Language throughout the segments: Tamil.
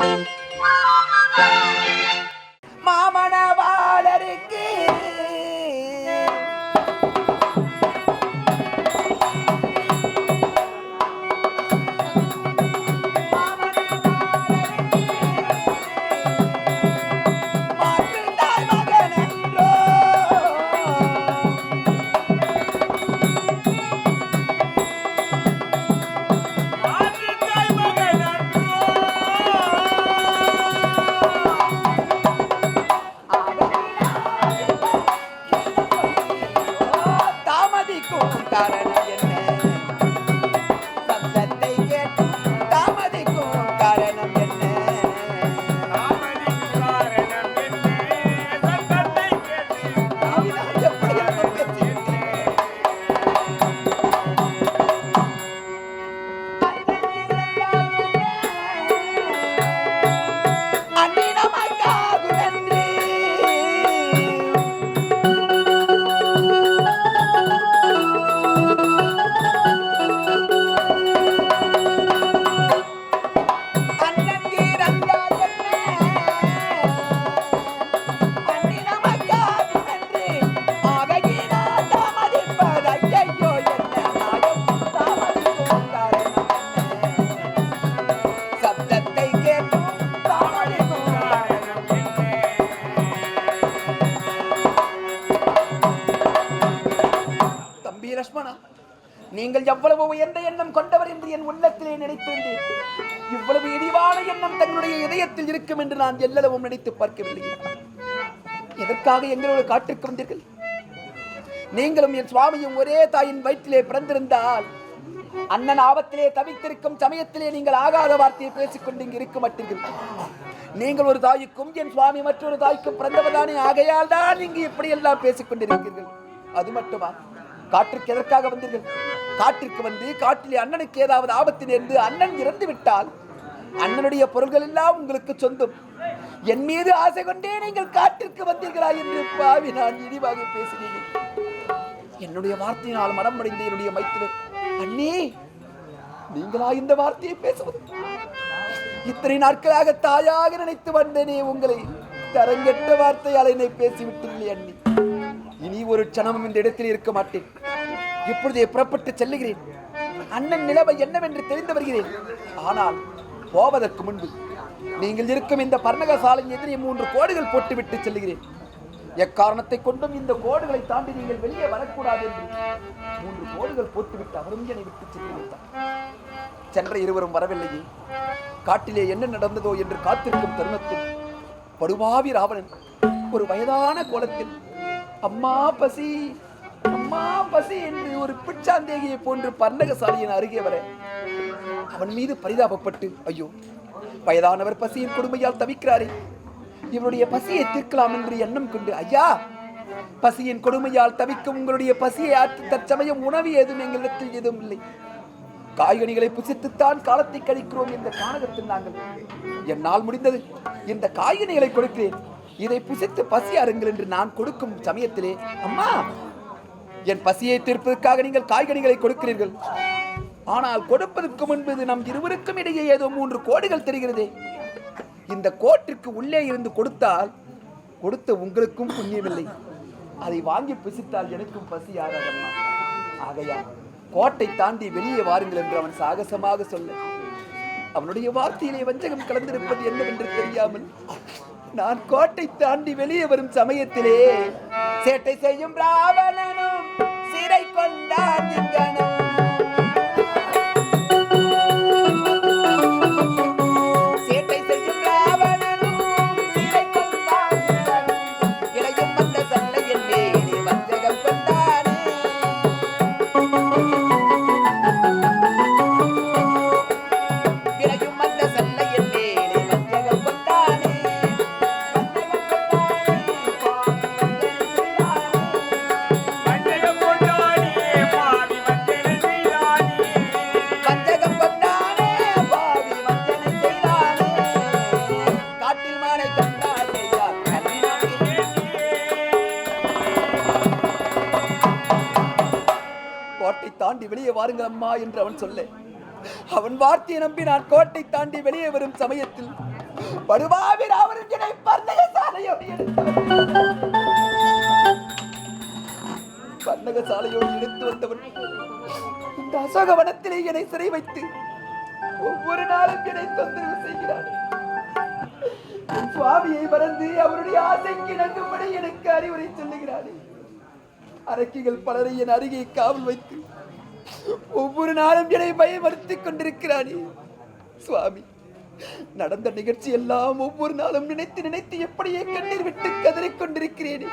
Thank you. about it. நீங்கள் எவ்வளவு உயர்ந்த எண்ணம் கொண்டவர் என்று என் உள்ளத்திலே நினைத்திருந்தேன் இவ்வளவு இழிவான எண்ணம் தங்களுடைய இதயத்தில் இருக்கும் என்று நான் எல்லளவும் நினைத்து பார்க்கவில்லை. எதற்காக எங்களோட காட்டிற்கு வந்தீர்கள்? நீங்களும் என் சுவாமியும் ஒரே தாயின் வயிற்றிலே பிறந்திருந்தால் அண்ணன் ஆபத்திலே தவித்திருக்கும் சமயத்திலே நீங்கள் ஆகாத வார்த்தையை பேசிக்கொண்டு இங்கு இருக்க மாட்டீர்கள். நீங்கள் ஒரு தாய்க்கும் என் சுவாமி மற்றொரு தாய்க்கும் பிறந்தவர்தானே ஆகையால் தான் இங்கு இப்படியெல்லாம் பேசிக் கொண்டிருக்கிறீர்கள் அது மட்டுமா? காற்றுக்கு எதற்காக வந்தீர்கள்? காட்டிற்கு வந்து காட்டிலே அண்ணனுக்கு ஏதாவது ஆபத்து நேர்ந்து அண்ணன் இறந்து விட்டால் அண்ணனுடைய பொருள்கள் எல்லாம் உங்களுக்கு சொந்தம். என் மீது ஆசை கொண்டே நீங்கள் காட்டிற்கு வந்தீர்களா என்று பாவி நான் இழிவாக பேசினேன். என்னுடைய வார்த்தையினால் மனம் அடைந்த என்னுடைய மைத்திரர் அண்ணே நீங்களா இந்த வார்த்தையை பேசுவது? இத்தனை நாட்களாக தாயாக நினைத்து வந்தேனே உங்களை. தரங்கெட்ட வார்த்தையால் என்னை பேசிவிட்டீர்களே அண்ணி. இனி ஒரு க்ஷணமும் இந்த இடத்தில் இருக்க மாட்டேன். இப்பொழுதே புறப்பட்டு செல்லுகிறேன். அண்ணன் நிலைமை என்னவென்று தெரிந்து வருகிறேன். ஆனால் போவதற்கு முன்பு நீங்கள் இருக்கும் இந்த பர்ணக சாலையின் எதிரே மூன்று கோடுகள் போட்டுவிட்டு செல்கிறேன் எக்காரணத்தை கொண்டும் இந்த கோடுகளை தாண்டி நீங்கள் வெளியே வரக்கூடாது என்று மூன்று கோடுகள் போட்டுவிட்டு அவரும் என்னை விட்டு சென்று சென்ற இருவரும் வரவில்லையே. காட்டிலே என்ன நடந்ததோ என்று காத்திருக்கும் தருணத்தில் படுபாவி ராவணன் ஒரு வயதான கோலத்தில் அம்மா பசி! பசி என்று ஒரு பிச்சாந்தேகியை போன்று பர்ணகசாலியின் அருகே வர அவன் மீது பரிதாபப்பட்டு ஐயோ வயதானவர் பசியின் கொடுமையால் தவிக்கிறாரே. இவருடைய பசியை தீர்க்கலாம் என்று எண்ணம் கொண்டு ஐயா பசியின் கொடுமையால் தவிக்கும் உங்களுடைய பசியை ஆற்றி தற்சமயம் உணவு ஏதும் எங்களிடத்தில் எதுவும் இல்லை. காய்கனிகளை புசித்துத்தான் காலத்தை கழிக்கிறோம் இந்த கானகத்தில் நாங்கள் என்னால் முடிந்தது. இந்த காய்கனிகளை கொடுக்கிறேன். இதை புசித்து பசி அருங்கள் என்று நான் கொடுக்கும் சமயத்திலே அம்மா என் பசியை தீர்ப்பதற்காக நீங்கள் காய்கறிகளை கொடுக்கிறீர்கள். ஆனால் கொடுப்பதற்கு முன்பு நம் இருவருக்கும் இடையே ஏதோ மூன்று கோடுகள் தெரிகிறதே. இந்த கோட்டிற்கு உள்ளே இருந்து கொடுத்தால் கொடுத்த உங்களுக்கும் புண்ணியமில்லை. அதை வாங்கி புசித்தால் எனக்கும் பசி ஆகாதம்மா. ஆகையா கோட்டை தாண்டி வெளியே வாருங்கள் என்று அவன் சாகசமாக சொல்ல. அவனுடைய வார்த்தையிலே வஞ்சகம் கலந்திருப்பது என்னவென்று தெரியாமல் நான் கோட்டை தாண்டி வெளியே வரும் சமயத்திலே சேட்டை செய்யும் ராவணனும் சிறை வெளியே வாருங்கள் அம்மா என்று அவன் சொல்ல. அவன் வார்த்தையை நம்பி நான் கோட்டை தாண்டி வெளியே வரும் சமயத்தில் படுபாவி ராவணன் என்னை சாலையோடு எடுத்து வந்தவன். சாலையோடு எடுத்து வந்தவன் இந்த அசோக வனத்திலே என்னை சிறை வைத்து ஒவ்வொரு நாளும் என்னை தொந்தரவு செய்கிறான். சுவாமியை மறந்து அவருடைய ஆசைக்கு இணங்கும்படி எனக்கு அறிவுரை சொல்லுகிறானே. அரக்கிகள் பலரை என் அருகே காவல் வைத்து ஒவ்வொரு நாளும் என்னை பயமறுத்திக் கொண்டிருக்கிறானே. சுவாமி நடந்த நிகழ்ச்சி எல்லாம் ஒவ்வொரு நாளும் நினைத்து நினைத்து எப்படியே கண்ணீர் விட்டு கதறிக் கொண்டிருக்கிறேனே.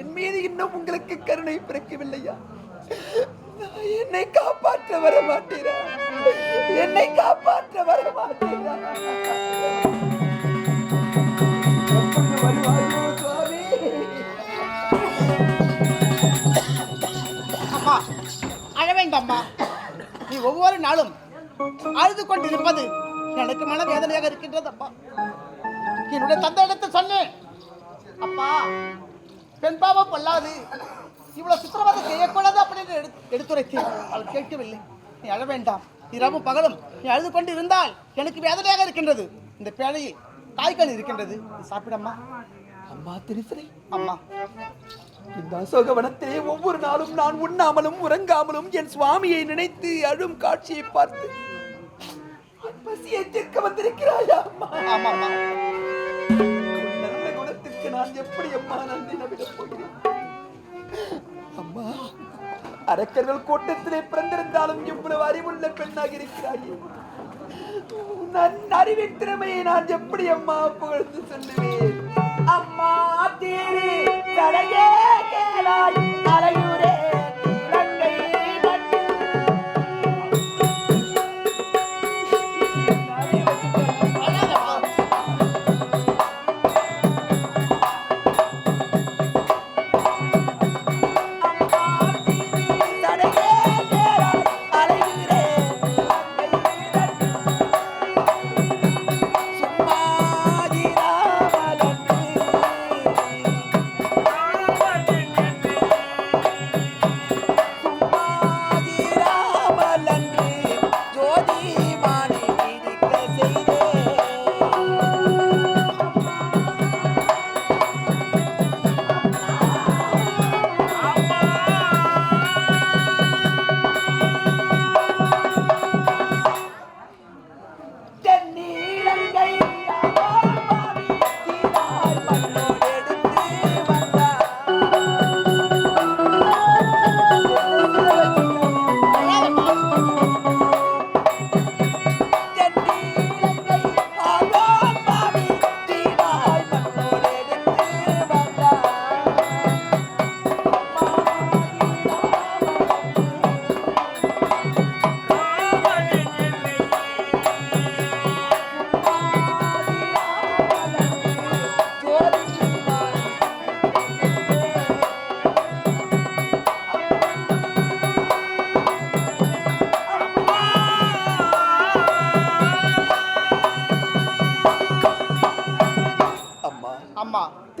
என் மீது இன்னும் உங்களுக்கு கருணை பிறக்கவில்லையா? என்னை காப்பாற்ற வர மாட்டீரா என்னை காப்பாற்ற வர மாட்டீரா வருவாயோ? வேண்டாம்மா நீ ஒவ்வொரு நாளும் அழுது கொண்டிருப்பது எனக்கு மன வேதனையாக இருக்கின்றது அப்பா என்னுடைய தந்தை இடத்தை சொன்னேன். அப்பா பெண் பாவம் பொல்லாது. இவ்வளவு சுத்திரவாதம் செய்யக்கூடாது அப்படின்னு எடு எடுத்துரைத்தேன். அவள் கேட்கவில்லை. நீ அழ வேண்டாம். இரவும் பகலும் நீ அழுது கொண்டு இருந்தால் எனக்கு வேதனையாக இருக்கின்றது. இந்த பேழையில் காய்கள் இருக்கின்றது. சாப்பிடம்மா. அம்மா திருசரை அம்மா. இந்த அசோக வனத்திலே ஒவ்வொரு நாளும் நான் உண்ணாமலும் உறங்காமலும் என் சுவாமியை நினைத்து அழும் காட்சியை பார்த்து பசியை தீர்க்க வந்திருக்கிறாயா அம்மா? உன் நல்ல குணத்திற்கு நான் எப்படி அம்மா நன்றி நம்பிடப் போகிறேன்? அம்மா அரக்கர்கள் கூட்டத்திலே பிறந்திருந்தாலும் இவ்வளவு அறிவுள்ள பெண்ணாக இருக்கிறாயே. உன் அறிவின் திறமையை நான் எப்படி அம்மா புகழ்ந்து சொல்லுவேன்? அம்மா தேவி தடையே கேளாய் அலையுரே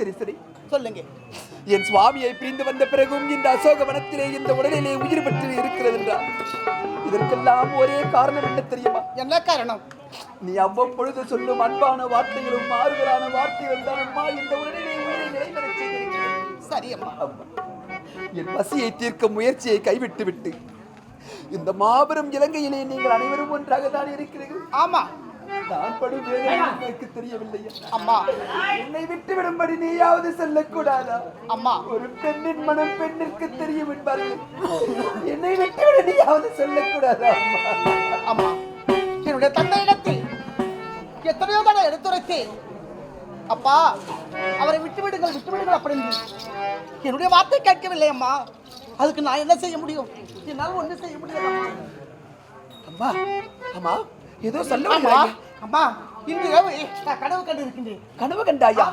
அம்மா சரி சரி சொல்லுங்க. என் சுவாமியை பிரிந்து வந்த பிறகும் இந்த அசோக வனத்திலே இந்த உடலிலே உயிர் பெற்று இருக்கிறது என்றார். இதற்கெல்லாம் ஒரே காரணம் என்ன தெரியுமா? என்ன காரணம்? நீ அவ்வப்பொழுது சொல்லும் அன்பான வார்த்தைகளும் மாறுதலான வார்த்தைகள் தான் அம்மா இந்த உடலிலே உயிரை செய்திருக்கிறது. சரி அம்மா, என் பசியை தீர்க்க முயற்சியை கைவிட்டு விட்டு இந்த மாபெரும் இலங்கையிலே நீங்கள் அனைவரும் ஒன்றாக தான் இருக்கிறீர்கள். ஆமா. நான் படும் வேதனை எனக்கு தெரியவில்லையா அம்மா என்னை விட்டு விடும்படி நீயாவது செல்லக்கூடாதா? அம்மா. ஒரு பெண்ணின் மனம் பெண்ணிற்கு தெரியும் என்பார்கள். என்னை விட்டு விட நீயாவது சொல்லக்கூடாதா அம்மா? அம்மா என்னுடைய தந்தையிடத்தில் எத்தனையோ தடவை எடுத்துரைத்தேன். அப்பா அவரை விட்டு விடுங்கள் விட்டு விடுங்கள் அப்படின்னு. என்னுடைய வார்த்தை கேட்கவில்லை அம்மா. அதுக்கு நான் என்ன செய்ய முடியும்? என்னால் ஒன்றும் செய்ய முடியாது. அம்மா அம்மா ஏதோ சொல்ல அம்மா கனவு கண்டு இருக்கின்றேன். கனவு கண்டாயா.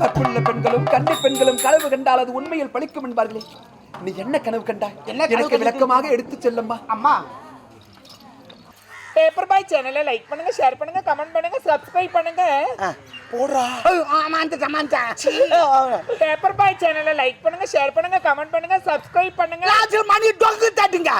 கற்புள்ள பெண்களும் கன்னி பெண்களும் கனவு கண்டால் அது உண்மையில் பழிக்கும் என்பார்களே. நீ என்ன கனவு கண்டாய்? என்ன எனக்கு? விளக்கமாக எடுத்துச் செல்லம்மா. அம்மா. பேப்பர் பாய் சேனலை லைக் பண்ணுங்க ஷேர் பண்ணுங்க கமெண்ட் பண்ணுங்க சப்ஸ்கிரைப் பண்ணுங்க. போடுறா. பேப்பர் பாய் சேனலை லைக் பண்ணுங்க ஷேர் பண்ணுங்க கமெண்ட் பண்ணுங்க சப்ஸ்கிரைப் பண்ணுங்க. மணி டொங்கு தட்டுங்க.